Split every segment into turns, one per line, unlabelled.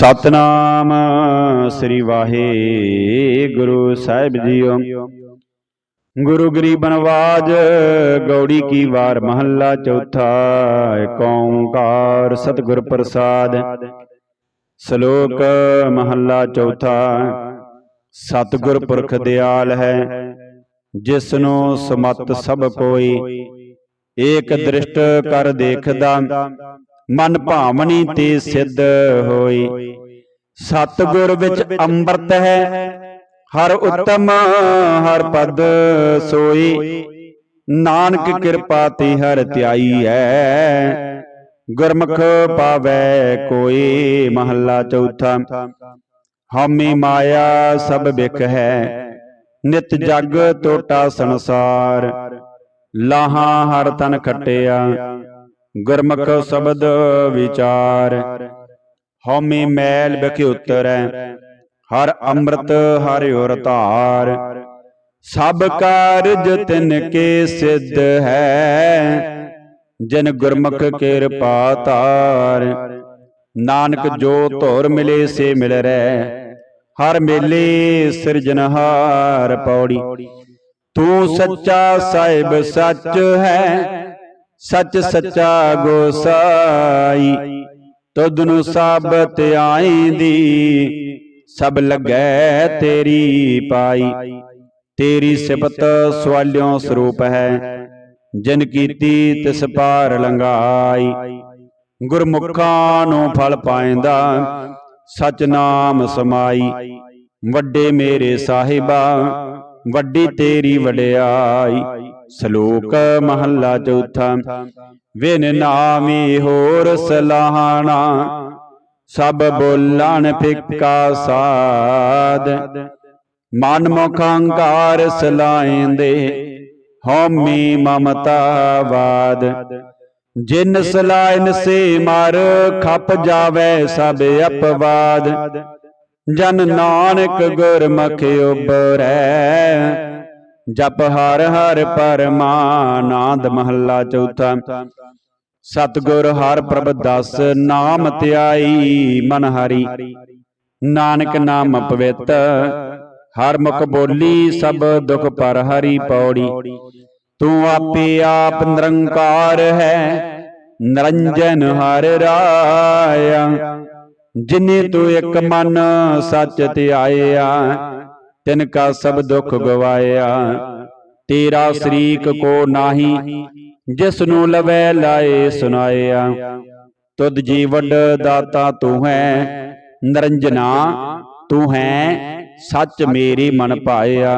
ਸਤਨਾਮ ਸ੍ਰੀ ਵਾਹਿਗੁਰੂ ਸਾਹਿਬ ਜੀਓ। ਗੁਰੂ ਗਰੀਬ ਨਵਾਜ, ਗੌੜੀ ਕੀ ਵਾਰ ਮਹੱਲਾ ਚੌਥਾ ਏਕ ਓੰਕਾਰ ਸਤਿਗੁਰ ਪ੍ਰਸਾਦ। ਸ਼ਲੋਕ ਮਹੱਲਾ ਚੌਥਾ, ਸਤਿਗੁਰ ਪੁਰਖ ਦਿਆਲ ਹੈ ਜਿਸ ਨੂੰ ਸਮਤ ਸਭ ਕੋਈ, ਏਕ ਦ੍ਰਿਸ਼ਟ ਕਰ ਦੇਖਦਾ। ਮਨ ਭਾਵਨੀ ਤੇ ਸਿੱਧ ਹੋਈ। ਸਤਿਗੁਰ ਵਿੱਚ ਅੰਮ੍ਰਿਤ ਹੈ, ਹਰ ਉੱਤਮ, ਹਰ ਪਦ ਸੋਈ। ਨਾਨਕ ਕਿਰਪਾ ਤੇ ਹਰ ਧਿਆਈ ਹੈ, ਗੁਰਮੁਖ ਪਾਵੈ ਕੋਈ। ਮਹੱਲਾ ਚੌਥਾ, ਹਉਮੈ ਮਾਇਆ ਸਭ ਵਿਖ ਹੈ, ਨਿਤ ਜਗ ਟੋਟਾ ਸੰਸਾਰ। ਲਾਹਾਂ ਹਰ ਤਨ ਖਟਿਆ ਗੁਰਮੁਖ ਸ਼ਬਦ ਵਿਚਾਰ। ਹਉਮੈ ਮੈਲ ਵਿਖ ਉਤਰੈ ਹਰ ਅੰਮ੍ਰਿਤ ਹਰਿ ਉਰ ਧਾਰ। ਸਭ ਕਾਰਜ ਤਿਨ ਕੇ ਸਿੱਧ ਹੈ। ਜਿਨ ਗੁਰਮੁਖ ਕਿਰਪਾ ਧਾਰ। ਨਾਨਕ ਜੋ ਧੁਰ ਮਿਲੇ ਸੇ ਮਿਲ ਰਹਿ ਹਰ ਮੇਲੇ ਸਿਰਜਨਹਾਰ ਪੌੜੀ। ਤੂੰ ਸੱਚਾ ਸਾਹਿਬ ਸੱਚ ਹੈ। ਸੱਚ ਸੱਚਾ ਗੋਸਾਈ ਤੁਧ ਨੂੰ ਸਾਬਤ ਆਈਂਦੀ ਸਭ ਲੱਗੈ ਤੇਰੀ ਪਾਈ। ਤੇਰੀ ਸਿਫਤ ਸਵਾਲਿਓ ਸਰੂਪ ਹੈ ਜਿਨ ਕੀਤੀ ਤਿਸ ਪਾਰ ਲੰਗਾਈ ਗੁਰਮੁਖਾਂ ਨੂੰ ਫਲ ਪਾਇੰਦਾ ਸਚ ਨਾਮ ਸਮਾਈ। ਵੱਡੇ ਮੇਰੇ ਸਾਹਿਬਾ ਵੱਡੀ ਤੇਰੀ ਵਡਿਆਈ ਸ਼ਲੋਕ ਮਹੱਲਾ ਚੌਥਾ। ਵਿਨ ਨਾਮੀ ਹੋਰ ਸਲਾਹਣਾ ਸਭ ਬੋਲਣ ਫਿੱਕਾ ਸਾਧ। ਮਨ ਮੁਖ ਅਹੰਕਾਰ ਸਲਾਇਂਦੇ ਹਉਮੈ ਮਮਤਾਵਾਦ। ਜਿਨ ਸਲਾਇਨ ਸੇ ਮਰ ਖਪ ਜਾਵੇ ਸਭ ਅਪਵਾਦ। ਜਨ ਨਾਨਕ ਗੁਰਮੁਖ ਉਬਰੈ ਜਪ ਹਰ ਹਰ ਪਰਮਾਨੰਦ ਮਹੱਲਾ ਚੌਥਾ। ਸਤਿਗੁਰ ਹਰ ਪ੍ਰਭ ਦਸ ਨਾਮ ਧਿਆਈ ਮਨ ਹਰੀ। ਨਾਨਕ ਨਾਮ ਪਵਿੱਤ ਹਰ ਮੁਖ ਬੋਲੀ ਸਭ ਦੁਖ ਪਰ ਹਰੀ ਪੌੜੀ। ਤੂੰ ਆਪੇ ਆਪ ਨਿਰੰਕਾਰ ਹੈ। ਨਰੰਜਨ ਹਰ ਰਾਇਆ। ਜਿਨੇ ਤੂੰ ਇੱਕ ਮਨ ਸੱਚ ਧਿਆਇਆ ਤਿਨ ਕਾ ਸਭ ਦੁੱਖ ਗਵਾਇਆ। ਤੇਰਾ ਸ਼ਰੀਕ ਕੋ ਨਾਹੀ ਜਿਸ ਨੂੰ ਲਵੈ ਲਾਏ ਸੁਨਾਇਆ ਤੁਧ ਜੀ ਵੱਡ ਦਾਤਾ ਤੂੰ ਹੈ ਨਰੰਜਨਾ ਤੂੰ ਹੈ ਸੱਚ ਮੇਰੀ ਮਨ ਭਾਇਆ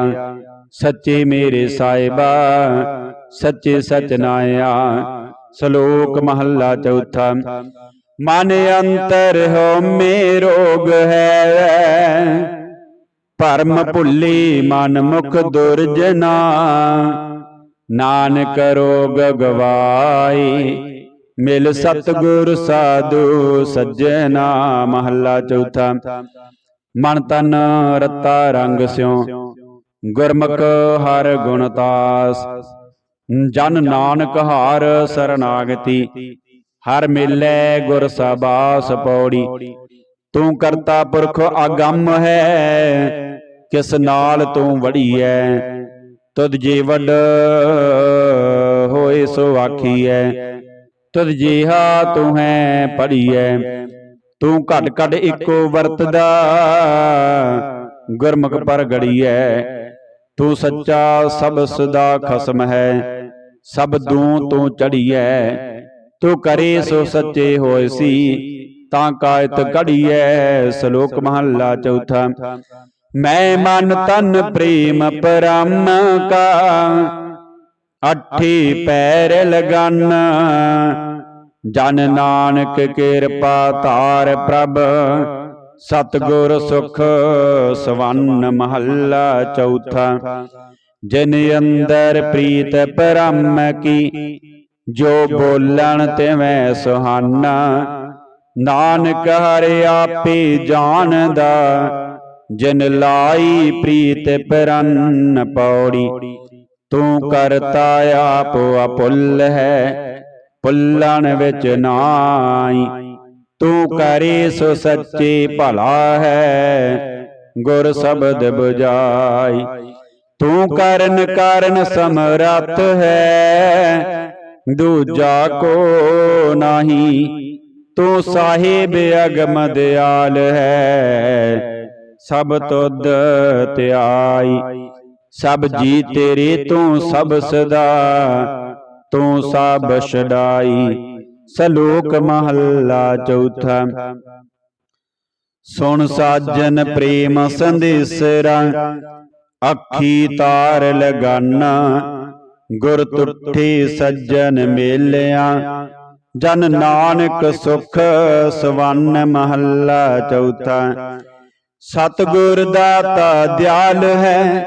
ਸੱਚੇ ਮੇਰੇ ਸਾਹਿਬਾ ਸੱਚੇ ਸਚ ਨਾਇਆ। ਸ਼ਲੋਕ ਮਹੱਲਾ ਚੌਥਾ। ਮਨ ਅੰਤਰ ਹੋ ਮੇ ਰੋਗ ਹੈ। ਭਰਮ ਭੁੱਲੀ ਮਨ ਮੁਖ ਦੁਰਜਨਾ ਨਾਨਕ ਰੋਗ ਗਵਾਈ ਮਿਲ ਸਤਗੁਰ ਸਾਧੂ ਸੱਜਣਾ। ਮਹੱਲਾ ਚੌਥਾ, ਮਨ ਤਨ ਰਤਾ ਰੰਗ ਸਿਉ। ਗੁਰਮੁਖ ਹਰ ਗੁਣ ਤਾਸ। ਜਨ ਨਾਨਕ ਹਾਰ ਸਰਨਾਗਤੀ। ਹਰ ਮੇਲੇ ਗੁਰ ਸਬਾਸ ਪੌੜੀ। ਤੂੰ ਕਰਤਾ ਪੁਰਖ ਅਗੰਮ ਹੈ, ਕਿਸ ਨਾਲ ਤੂੰ ਵੜੀਐ? ਤੁਧ ਜੀ ਵੱਡ ਹੋਏ ਸੋ ਆਖੀਐ। ਤੁਧ ਜੀਹਾ ਤੂੰ ਹੈ ਪੜੀਐ ਤੂੰ ਘਟ ਘਟ ਇੱਕੋ ਵਰਤਦਾ, ਗੁਰਮੁਖ ਪਰ ਗੜੀਐ ਤੂੰ ਸੱਚਾ ਸਭ ਸਦਾ ਖਸਮ ਹੈ, ਸਭ ਦੂੰ ਤੂੰ ਚੜੀਐ। ਤੂੰ ਕਰੇ ਸੋ ਸੱਚੇ ਹੋਏ ਸੀ, ਤਾਂ ਕਾਇਤ ਘੜੀਐ, ਸ਼ਲੋਕ ਮਹੱਲਾ ਚੌਥਾ। ਮੈਂ ਮਨ ਤਨ ਪ੍ਰੇਮ ਪਰਮ ਕਾ, ਅਠੀ ਪੈਰ ਲਗਨ। ਜਨ ਨਾਨਕ ਕਿਰਪਾ ਧਾਰ ਪ੍ਰਭ, ਸਤਗੁਰ ਸੁਖ ਸਵੰਨ ਮਹੱਲਾ ਚੌਥਾ। ਜਿਨ ਅੰਦਰ ਪ੍ਰੀਤ ਪਰਮ ਕੀ ਜੋ ਬੋਲਣ ਤਿਵੇਂ ਸੁਹਾਨਾ ਨਾਨਕ ਹਰਿ ਆਪੇ ਜਾਣਦਾ ਜਿਨ ਲਾਈ ਪ੍ਰੀਤ ਪਰਨ ਪੌੜੀ। ਤੂੰ ਕਰਤਾ ਆਪ ਅਪੁੱਲ ਹੈ ਪੁੱਲਣ ਵਿੱਚ ਨਾਈ ਤੂੰ ਕਰੇ ਸੋ ਸੱਚੇ ਭਲਾ ਹੈ ਗੁਰ ਸ਼ਬਦ 부ਜਾਈ ਤੂੰ ਕਰਨ ਕਾਰਨ ਸਮਰੱਥ ਹੈ ਦੂਜਾ ਕੋ ਨਹੀਂ, ਤੂੰ ਸਾਹਿਬ ਅਗਮ ਦਿਆਲ ਹੈ। ਸਭ ਤੁਧ ਧਿਆਈ, ਸਭ ਜੀ ਤੇਰੇ ਤੂੰ ਸਭ ਸਦਾ, ਤੂੰ ਸਭ ਛਡਾਈ। ਸਲੋਕ ਮਹੱਲਾ ਚੌਥਾ। ਸੁਣ ਸਾਜਨ ਪ੍ਰੇਮ ਸੰਦੇਸਰਾ, ਅੱਖੀ ਤਾਰ ਲਗਾਨਾ। ਗੁਰ ਤੁਠੀ ਸੱਜਣ ਮੇਲਿਆ, ਜਨ ਨਾਨਕ ਸੁਖ ਸਵਨ ਮਹੱਲਾ ਚੌਥਾ। ਸਤਿਗੁਰ ਦਾਤਾ ਦਿਆਲ ਹੈ,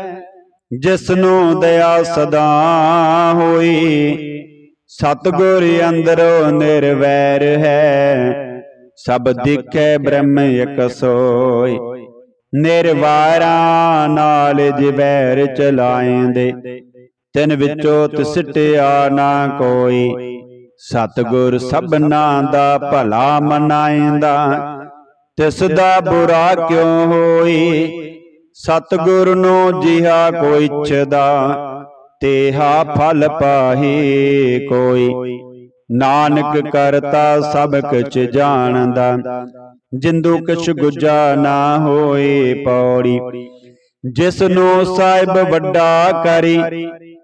ਜਿਸਨੂੰ ਦਇਆ ਸਦਾ ਹੋਈ। ਸਤਿਗੁਰ ਅੰਦਰੋਂ ਨਿਰਵੈਰ ਹੈ, ਸਭ ਦਿਖੈ ਬ੍ਰਹਮ ਇਕ ਸੋਈ। ਨਿਰਵਾਰਾ ਨਾਲ ਜਿਵੈਰ ਚਲਾਏਂਦੇ ਤਿਨ ਵਿੱਚੋਂ ਤਿਸਟਿਆ ਨਾ ਕੋਈ। ਸਤਿਗੁਰ ਸਭਨਾ ਦਾ ਭਲਾ ਮਨਾਏਂਦਾ ਤਿਸ ਦਾ ਬੁਰਾ ਕਿਉ ਹੋਈ? ਸਤਿਗੁਰ ਨੂੰ ਜਿਹਾ ਕੋਈ ਇੱਛਦਾ, ਤੇਹਾ ਫਲ ਪਾਹੀ ਕੋਈ। ਨਾਨਕ ਕਰਤਾ ਸਭ ਕੁਛ ਜਾਣਦਾ, ਜਿੰਦੂ ਕਿਛ ਗੁਜਾ ਨਾ ਹੋਏ ਪੌੜੀ। ਜਿਸ ਨੂੰ ਸਾਹਿਬ ਵੱਡਾ ਕਰੀ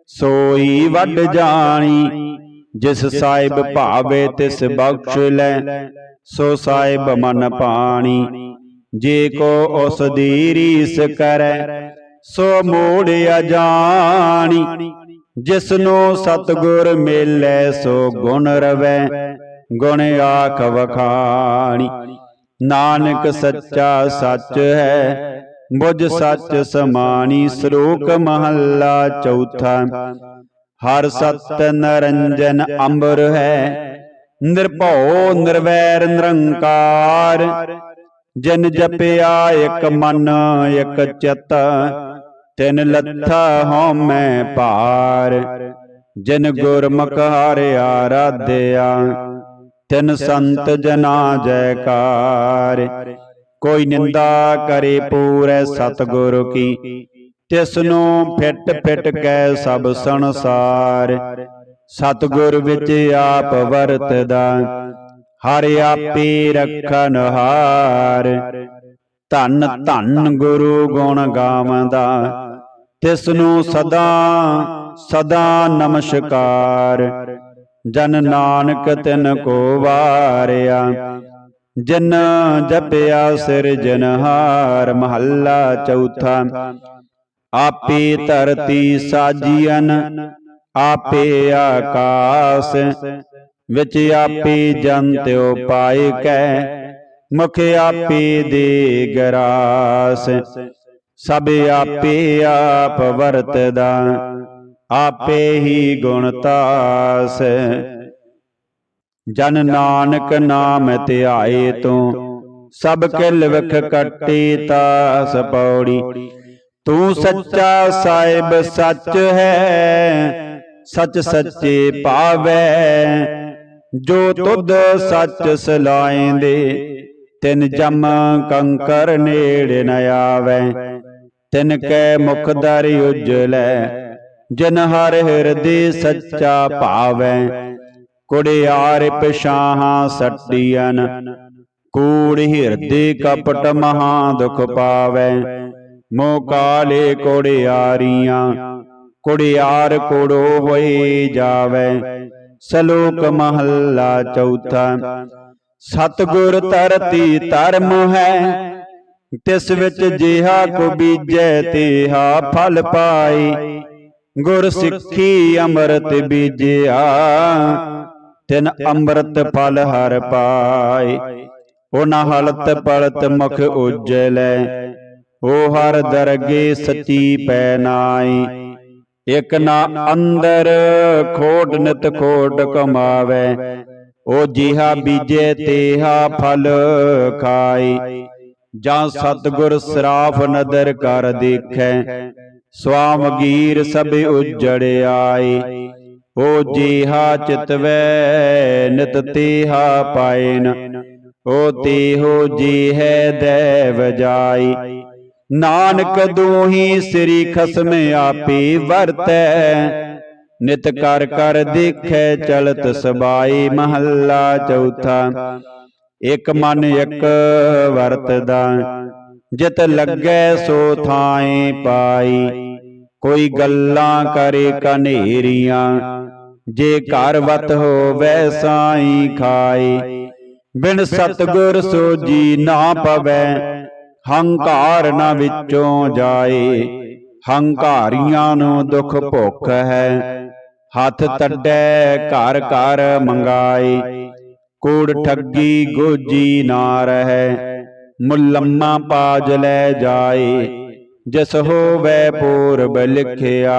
ਸੋਈ ਵੱਡ ਜਾਣੀ ਜਿਸ ਸਾਹਿਬ ਭਾਵੇ ਤਿਸ ਬਖਸ਼ ਲੈ ਸੋ ਸਾਹਿਬ ਮਨ ਪਾਣੀ ਜੇ ਕੋ ਉਸ ਦੀ ਰੀਸ ਕਰੈ ਸੋ ਮੋੜਿਆ ਜਾਣੀ ਜਿਸ ਨੂੰ ਸਤਗੁਰ ਮੇਲੇ ਸੋ ਗੁਣ ਰਵੈ ਗੁਣ ਆਖ ਵਖਾਣੀ। ਨਾਨਕ ਸੱਚਾ ਸੱਚ ਹੈ। ਬੁਝ ਸੱਚ ਸਮਾਣੀ ਸ਼ਲੋਕ ਮਹੱਲਾ ਚੌਥਾ। ਹਰ ਸਤ ਨਰੰਜਨ ਅੰਬਰ ਹੈ। ਨਿਰਭਉ ਨਿਰਵੈਰ ਨਿਰੰਕਾਰ। ਜਿਨ ਜਪਿਆ ਇਕ ਮਨ ਇਕ ਚਿਤ। ਤਿਨ ਲੱਥਾ ਹਉਮੈ ਭਾਰ। ਜਿਨ ਗੁਰਮੁਖ ਹਰਿ ਆਰਾਧਿਆ। ਤਿਨ ਸੰਤ ਜਨਾ ਜੈਕਾਰ। ਕੋਈ ਨਿੰਦਾ ਕਰੇ ਪੂਰੈ ਸਤਿਗੁਰ ਕੀ। ਤਿਸ ਨੂੰ ਫਿੱਟ ਫਿੱਟ ਕੈ ਸਭ ਸੰਸਾਰ। ਸਤਿਗੁਰ ਵਿੱਚ ਆਪ ਵਰਤਦਾ। ਹਰ ਆਪੇ ਰਖਨ ਹਾਰ। ਧੰਨ ਧੰਨ ਗੁਰੂ ਗੁਣ ਗਾਵੰਦਾ। ਤਿਸ ਨੂੰ ਸਦਾ ਸਦਾ ਨਮਸਕਾਰ। ਜਨ ਨਾਨਕ ਤਿਨ ਕੋ ਵਾਰਿਆ। ਜਿਨ ਜਪਿਆ ਸਿਰਜਨਹਾਰ ਮਹੱਲਾ ਚੌਥਾ। ਆਪੇ ਧਰਤੀ ਸਾਜੀਅਨ, ਆਪੇ ਆਕਾਸ, ਵਿੱਚ ਆਪੇ ਜੰਤਿਓ ਪਾਏ ਕੈ ਮੁਖ ਆਪੇ ਦੇ ਗਰਾਸ। ਸਭ ਆਪੇ ਆਪ ਵਰਤਦਾ, ਆਪੇ ਹੀ ਗੁਣਤਾਸ ਜਨ ਨਾਨਕ ਨਾਮ ਧਿਆਏ ਤੂੰ, ਸਭ ਕਿਲ ਵਿਖ ਕੱਟੀ ਤਾਸ ਪੌੜੀ ਤੂੰ ਸੱਚਾ ਸਾਹਿਬ ਸੱਚ ਹੈ, ਸੱਚ ਸੱਚੇ ਪਾਵੈ। ਜੋ ਤੁਧ ਸੱਚ ਸਲਾਏਂਦੇ, ਤਿਨ ਜਮ ਕੰਕਰ ਨੇੜ ਨ ਆਵੈ। ਤਿਨ ਕੈ ਮੁਖ ਦਰ ਉਜਲੈ, ਜਿਨ ਹਰ ਹਿਰਦੇ ਸੱਚਾ ਭਾਵੈ ਕੁੜਿਆਰ ਪਿਛਾਹਾਂ ਸੱਟੀਆਂ ਕੂੜ ਹਿਰਦੇ ਕਪਟ ਮਹਾ ਦੁਖ ਪਾਵੈ। ਮੋ ਕਾਲੇ ਕੁੜਿਆਰੀਆਂ, ਕੁੜਿਆਰ ਕੁੜੋ ਹੋਈ ਜਾਵੈ। ਸਲੋਕ ਮਹੱਲਾ ਚੌਥਾ, ਸਤਗੁਰ ਧਰਤੀ ਧਰਮ ਹੈ। ਤਿਸ ਵਿੱਚ ਜਿਹਾ ਕੋ ਬੀਜੈ, ਤੇਹਾ ਫਲ ਪਾਈ ਗੁਰ ਸਿੱਖੀ ਅੰਮ੍ਰਿਤ ਬੀਜਿਆ ਤਿਨ ਅੰਮ੍ਰਿਤ ਫਲ ਹਰ ਪਾਈ। ਉਹਨਾਂ ਹਲਤ ਪਲਤ ਮੁਖ ਉਜਲੈ। ਉਹ ਹਰ ਦਰਗੇ ਸਚੀ ਪੈ ਨਾਈ। ਇਕ ਨਾ ਅੰਦਰ ਖੋਟ ਨਿਤ ਖੋਟ ਕਮਾਵੇ। ਉਹ ਜਿਹਾ ਬੀਜੇ ਤੇਹਾ ਫਲ ਖਾਈ। ਜਾਂ ਸਤਗੁਰ ਸਰਾਫ ਨਦਰ ਕਰ ਦੇਖੈ। ਸਵਾਮ ਗੀਰ ਸਭ ਉਜੜ ਆਈ ਉਹ ਜਿਹਾ ਚਿਤਵੈ ਨਿਤ ਤੇਹਾ ਪਾਇਨ। ਓ ਤੇਹੋ ਜੀ ਹੈ ਦੇਵ ਜਾਈ। ਨਾਨਕ ਦੂਹੀ ਸ੍ਰੀ ਖਸਮ ਆਪੇ ਵਰਤੈ। ਨਿਤ ਕਰ ਕਰ ਦੇਖੈ ਚਲਤ ਸਬਾਈ ਮਹੱਲਾ ਚੌਥਾ। ਇਕ ਮਨ ਇਕ ਵਰਤਦਾ। ਜਿਤ ਲੱਗੈ ਸੋ ਥਾਏ ਪਾਈ। ਕੋਈ ਗੱਲਾਂ ਕਰੇ ਕਨੇਰੀਆਂ, ਜੇ ਘਰ ਵਤ ਹੋਵੈ ਸਾਈ ਖਾਏ ਬਿਨ ਸਤਗੁਰ ਸੋਜੀ ਨਾ ਪਵੈ, ਹੰਕਾਰ ਨਾ ਵਿੱਚੋਂ ਜਾਏ। ਹੰਕਾਰੀਆਂ ਨੂੰ ਦੁੱਖ ਭੁੱਖ ਹੈ, ਹੱਥ ਤੱਡੈ ਘਰ ਘਰ ਮੰਗਾਏ। ਕੂੜ ਠੱਗੀ ਗੋਜੀ ਨਾ ਰਹੈ, ਮੁਲੰਮਾ ਪਾਜ ਲੈ ਜਾਏ। ਜਿਸ ਹੋਵੈ ਪੂਰਬ ਲਿਖਿਆ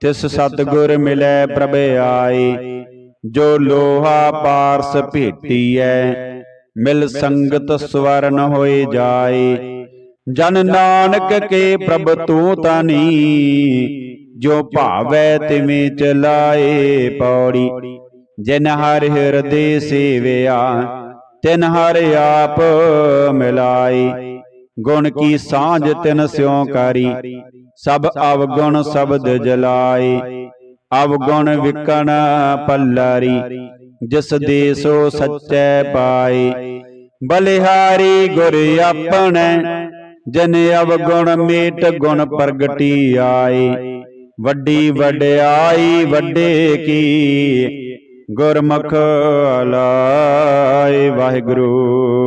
ਤਿਸ ਸਤਗੁਰ ਮਿਲੈ ਪ੍ਰਭ ਆਏ ਜੋ ਲੋਹਾ ਪਾਰਸ ਭੇਟੀਐ ਮਿਲ ਸੰਗਤ ਸਵਰਨ ਹੋਏ ਜਾਏ ਜਨ ਨਾਨਕ ਕੇ ਪ੍ਰਭ ਤੂੰ ਤਾਨੀ ਜੋ ਭਾਵੈ ਤਿਵੇਂ ਚਲਾਏ ਪੌੜੀ। ਜਿਨ ਹਰ ਹਿਰਦੇ ਸੇਵਿਆ ਤਿਨ ਹਰ ਆਪ ਮਿਲਾਈ। ਗੁਣ ਕੀ ਸਾਂਝ ਤਿਨ ਸਿਉ ਕਰੀ। ਸਭ ਅਵਗੁਣ ਸ਼ਬਦ ਜਲਾਏ। ਅਵਗੁਣ ਵਿਕਣ ਪੱਲਰੀ। ਜਿਸ ਦੇ ਸੋ ਸੱਚੈ ਪਾਏ। ਬਲਿਹਾਰੀ ਗੁਰ ਆਪਣੈ। ਜਨ ਅਵਗੁਣ ਮੀਟ ਗੁਣ ਪ੍ਰਗਟੀ ਆਏ। ਵੱਡੀ ਵਡਿਆਈ ਵੱਡੇ ਕੀ। ਗੁਰਮੁਖ ਲਾਏ ਵਾਹਿਗੁਰੂ।